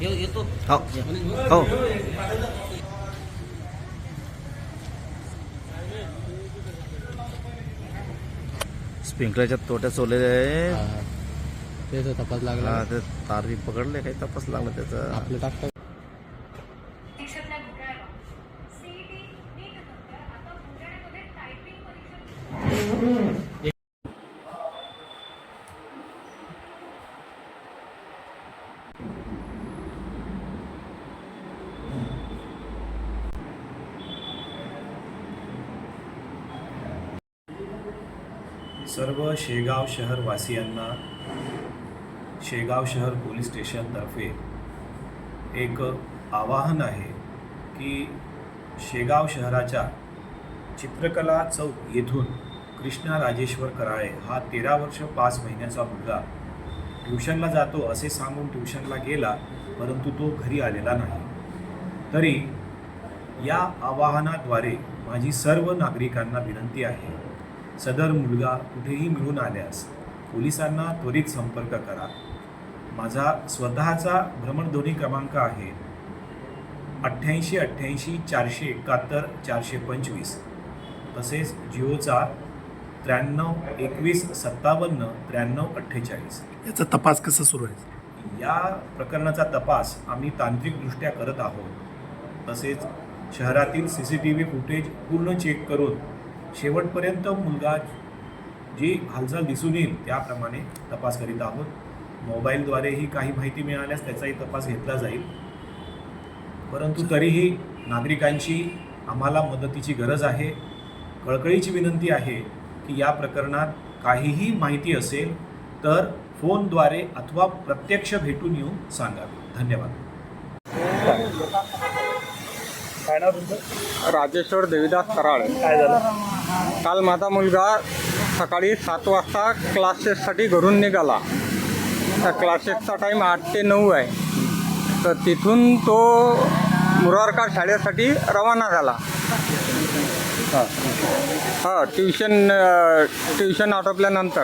येतो. हो. हो. स्प्रिंकलरच्या तोट्या सोडलेल्या आहे. त्याचा तपास लागला. हा, ते तार बी पकडले काही तपास लागला त्याचा. आपलं टाकतात देशातल्या घड्याळाला सर्व शेगाव शहरवासियांना शेगाव शहर पोलीस स्टेशनतर्फे एक आवाहन आहे की शेगाव शहराच्या चित्रकला चौक येथून कृष्णा राजेश्वर कराळे हा तेरा वर्ष पाच महिन्याचा मुलगा ट्युशनला जातो असे सांगून ट्युशनला गेला परंतु तो घरी आलेला नाही. तरी या आवाहनाद्वारे माझी सर्व नागरिकांना विनंती आहे सदर मुलगा कुठेही मिळून आल्यास पोलिसांना त्वरित संपर्क करा. माझा स्वतःचा भ्रमणध्वनी क्रमांक आहे अठ्ठ्याऐंशी अठ्ठ्याऐंशी चारशे एकाहत्तर चारशे पंचवीस. तसेच जिओचा त्र्याण्णव एकवीस सत्तावन्न त्र्याण्णव अठ्ठेचाळीस. याचा तपास कसा सुरू आहे? या प्रकरणाचा तपास आम्ही तांत्रिकदृष्ट्या करत आहोत. तसेच शहरातील C C T V footage पूर्ण चेक करून शेवटपर्यंत मुलगा जी हालचाल दिसून येईल त्याप्रमाणे तपास करीत आहोत. मोबाईलद्वारेही काही माहिती मिळाल्यास त्याचाही तपास घेतला जाईल. परंतु तरीही नागरिकांची आम्हाला मदतीची गरज आहे. कळकळीची विनंती आहे की या प्रकरणात काहीही माहिती असेल तर फोनद्वारे अथवा प्रत्यक्ष भेटून येऊन सांगावे. धन्यवाद. राजेश्वर देवीदास कराळ. काय झालं? काल माझा मुलगा सकाळी सात वाजता क्लासेससाठी घरून निघाला. त्या क्लासेसचा टाईम आठ ते नऊ आहे. तर तिथून तो मुरारका शाळेसाठी रवाना झाला. हां ट्युशन ट्युशन आटोपल्यानंतर.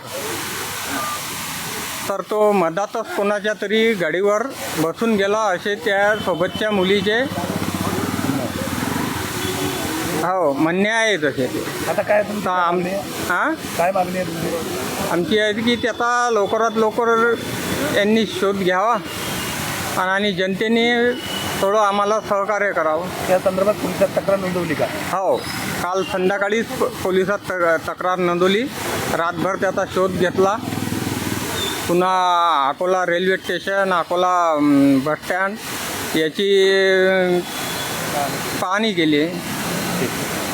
तर तो मधातच कोणाच्या तरी गाडीवर बसून गेला. असे त्या सोबतच्या मुलीचे हो म्हणणे आहे तसे आता काय तुमची आम? हां? काय मागणी आहे तुमची? आमची आहे की त्याचा लवकरात लवकर यांनी शोध घ्यावा आणि- आणि जनतेने थोडं आम्हाला सहकार्य करावं. या संदर्भात पोलिसात तक्रार नोंदवली का? हो काल संध्याकाळीच प- पोलिसात तक- तक्रार नोंदवली. रातभर त्याचा शोध घेतला. पुन्हा अकोला रेल्वे स्टेशन अकोला अं, बस स्टँड याची अं, पाहणी केली. ঠিক